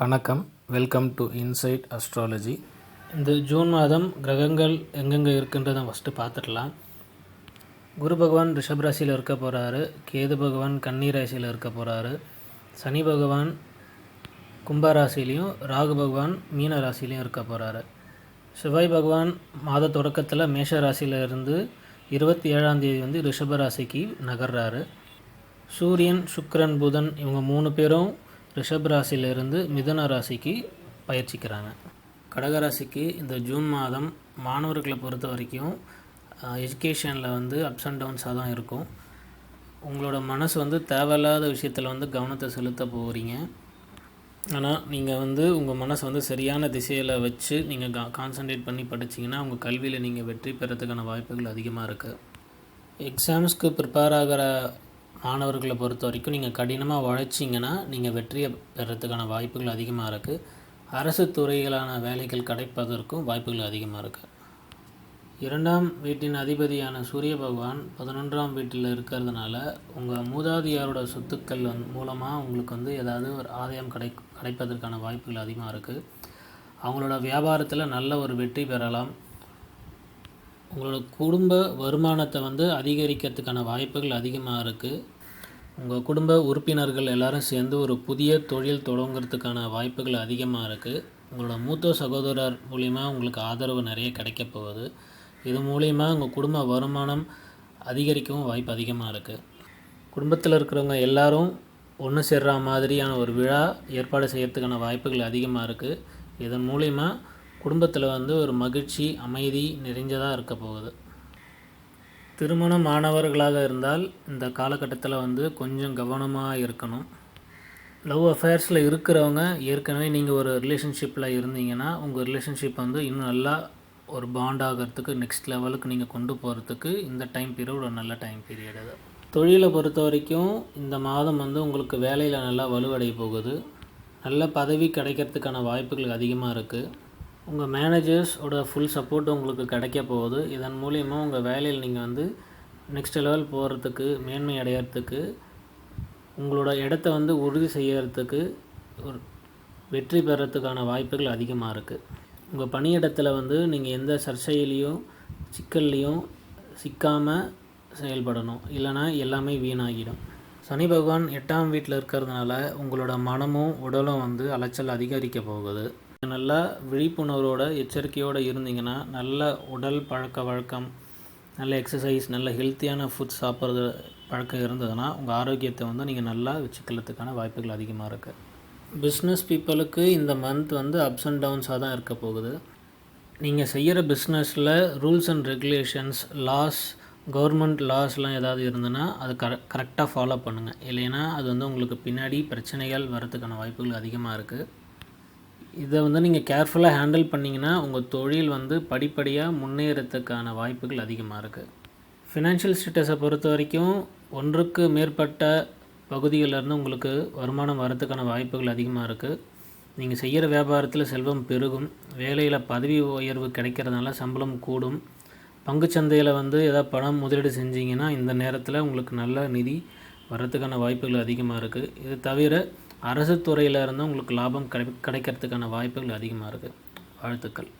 வணக்கம். Welcome to inside astrology இந்த June மாதம் கிரகங்கள் எங்கெங்கே இருக்குன்றதை ஃபஸ்ட்டு பார்த்துடலாம். குரு பகவான் ரிஷப ராசியில் இருக்க போகிறாரு கேது பகவான் கன்னி ராசியில் இருக்க போகிறாரு சனி பகவான் கும்பராசிலையும் ராகு பகவான் மீன ராசிலையும் இருக்க போகிறாரு செவ்வாய் பகவான் மாத தொடக்கத்தில் மேஷ ராசியில இருந்து இருபத்தி ஏழாம் தேதி வந்து ரிஷப ராசிக்கு நகர்றாரு. சூரியன் சுக்ரன் புதன் இவங்க மூணு பேரும் ரிஷப் ராசியிலிருந்து மிதுன ராசிக்கு பயிற்சிக்கிறாங்க. கடகராசிக்கு இந்த ஜூன் மாதம் மாணவர்களை பொறுத்த வரைக்கும் எஜுகேஷனில் வந்து அப்ஸ் அண்ட் டவுன்ஸாக தான் இருக்கும். உங்களோட மனசு வந்து தேவையில்லாத விஷயத்தில் வந்து கவனத்தை செலுத்த போகிறீங்க ஆனால் நீங்கள் வந்து உங்கள் மனசை வந்து சரியான திசையில் வச்சு நீங்கள் கா கான்சன்ட்ரேட் பண்ணி படிச்சிங்கன்னா உங்கள் கல்வியில் நீங்கள் வெற்றி பெறத்துக்கான வாய்ப்புகள் அதிகமாக இருக்குது எக்ஸாம்ஸ்க்கு ப்ரிப்பேர் ஆகிற மாணவர்களை பொறுத்த வரைக்கும் நீங்கள் கடினமாக உழைச்சிங்கன்னா நீங்கள் வெற்றியை பெறத்துக்கான வாய்ப்புகள் அதிகமாக இருக்குது அரசு துறைகளான வேலைகள் கிடைப்பதற்கும் வாய்ப்புகள் அதிகமாக இருக்குது இரண்டாம் வீட்டின் அதிபதியான சூரிய பகவான் பதினொன்றாம் வீட்டில் இருக்கிறதுனால உங்கள் மூதாதியாரோட சொத்துக்கள் வந் மூலமாக உங்களுக்கு வந்து ஏதாவது ஒரு ஆதாயம் கிடை கிடைப்பதற்கான வாய்ப்புகள் அதிகமாக இருக்குது அவங்களோட வியாபாரத்தில் நல்ல ஒரு வெற்றி பெறலாம். உங்களோட குடும்ப வருமானத்தை வந்து அதிகரிக்கிறதுக்கான வாய்ப்புகள் அதிகமாக இருக்குது உங்கள் குடும்ப உறுப்பினர்கள் எல்லாரும் சேர்ந்து ஒரு புதிய தொழில் தொடங்குறதுக்கான வாய்ப்புகள் அதிகமாக இருக்குது உங்களோட மூத்த சகோதரர் மூலிமா உங்களுக்கு ஆதரவு நிறைய கிடைக்க போகுது. இது மூலிமா உங்கள் குடும்ப வருமானம் அதிகரிக்கவும் வாய்ப்பு அதிகமாக இருக்குது குடும்பத்தில் இருக்கிறவங்க எல்லாரும் ஒன்று சேர்ற மாதிரியான ஒரு விழா ஏற்பாடு செய்கிறதுக்கான வாய்ப்புகள் அதிகமாக இருக்குது இதன் மூலிமா குடும்பத்தில் வந்து ஒரு மகிழ்ச்சி அமைதி நிறைஞ்சதாக இருக்க போகுது. திருமண மாணவர்களாக இருந்தால் இந்த காலகட்டத்தில் வந்து கொஞ்சம் கவனமாக இருக்கணும். லவ் அஃபேர்ஸில் இருக்கிறவங்க ஏற்கனவே நீங்கள் ஒரு ரிலேஷன்ஷிப்பில் இருந்தீங்கன்னா உங்கள் ரிலேஷன்ஷிப் வந்து இன்னும் நல்லா ஒரு பாண்ட் ஆகிறதுக்கு நெக்ஸ்ட் லெவலுக்கு நீங்கள் கொண்டு போகிறதுக்கு இந்த டைம் பீரியட் ஒரு நல்ல டைம் பீரியட் அது. தொழிலை பொறுத்த வரைக்கும் இந்த மாதம் வந்து உங்களுக்கு வேலையில் நல்லா வலுவடைய போகுது. நல்ல பதவி கிடைக்கிறதுக்கான வாய்ப்புகள் அதிகமாக இருக்குது உங்கள் மேனேஜர்ஸோட ஃபுல் சப்போர்ட் உங்களுக்கு கிடைக்க போகுது. இதன் மூலிமா உங்கள் வேலையில் நீங்கள் வந்து நெக்ஸ்ட் லெவல் போகிறதுக்கு மேன்மை அடையிறதுக்கு உங்களோட இடத்த வந்து உறுதி செய்யறதுக்கு ஒரு வெற்றி பெறத்துக்கான வாய்ப்புகள் அதிகமாக இருக்குது உங்கள் பணியிடத்தில் வந்து நீங்கள் எந்த சர்ச்சையிலையும் சிக்கல்லையும் சிக்காமல் செயல்படணும். இல்லைனா எல்லாமே வீணாகிடும். சனி பகவான் எட்டாம் வீட்டில் இருக்கிறதுனால உங்களோட மனமும் உடலும் வந்து அலைச்சல் அதிகரிக்க போகுது. நல்லா விழிப்புணர்வோட எச்சரிக்கையோடு இருந்தீங்கன்னா நல்ல உடல் பழக்க வழக்கம் நல்ல எக்ஸசைஸ் நல்ல ஹெல்த்தியான ஃபுட் சாப்பிட்றது பழக்கம் இருந்ததுன்னா உங்கள் ஆரோக்கியத்தை வந்து நீங்கள் நல்லா வச்சுக்கிறதுக்கான வாய்ப்புகள் அதிகமாக இருக்குது பிஸ்னஸ் பீப்புளுக்கு இந்த மந்த் வந்து அப்ஸ் அண்ட் டவுன்ஸாக தான் இருக்க போகுது. நீங்கள் செய்கிற பிஸ்னஸில் rules and regulations laws government லாஸ்லாம் ஏதாவது இருந்ததுன்னா அது கர கரெக்டாக ஃபாலோ பண்ணுங்கள் இல்லைன்னா அது வந்து உங்களுக்கு பின்னாடி பிரச்சனைகள் வரத்துக்கான வாய்ப்புகள் அதிகமாக இருக்குது இதை வந்து நீங்கள் கேர்ஃபுல்லாக ஹேண்டில் பண்ணிங்கன்னா உங்கள் தொழில் வந்து படிப்படியாக முன்னேறத்துக்கான வாய்ப்புகள் அதிகமாக இருக்குது ஃபினான்ஷியல் ஸ்டேட்டஸை பொறுத்த வரைக்கும் ஒன்றுக்கு மேற்பட்ட பகுதிகளிலேருந்து உங்களுக்கு வருமானம் வரத்துக்கான வாய்ப்புகள் அதிகமாக இருக்குது நீங்கள் செய்கிற வியாபாரத்தில் செல்வம் பெருகும். வேலையில் பதவி உயர்வு கிடைக்கிறதுனால சம்பளம் கூடும். பங்குச்சந்தையில் வந்து ஏதாவது பணம் முதலீடு செஞ்சிங்கன்னா இந்த நேரத்தில் உங்களுக்கு நல்ல நிதி வரத்துக்கான வாய்ப்புகள் அதிகமாக இருக்குது இது தவிர அரசு துறையில் இருந்தும் உங்களுக்கு லாபம் கிடை கிடைக்கிறதுக்கான வாய்ப்புகள் அதிகமாக இருக்குது வாழ்த்துக்கள்.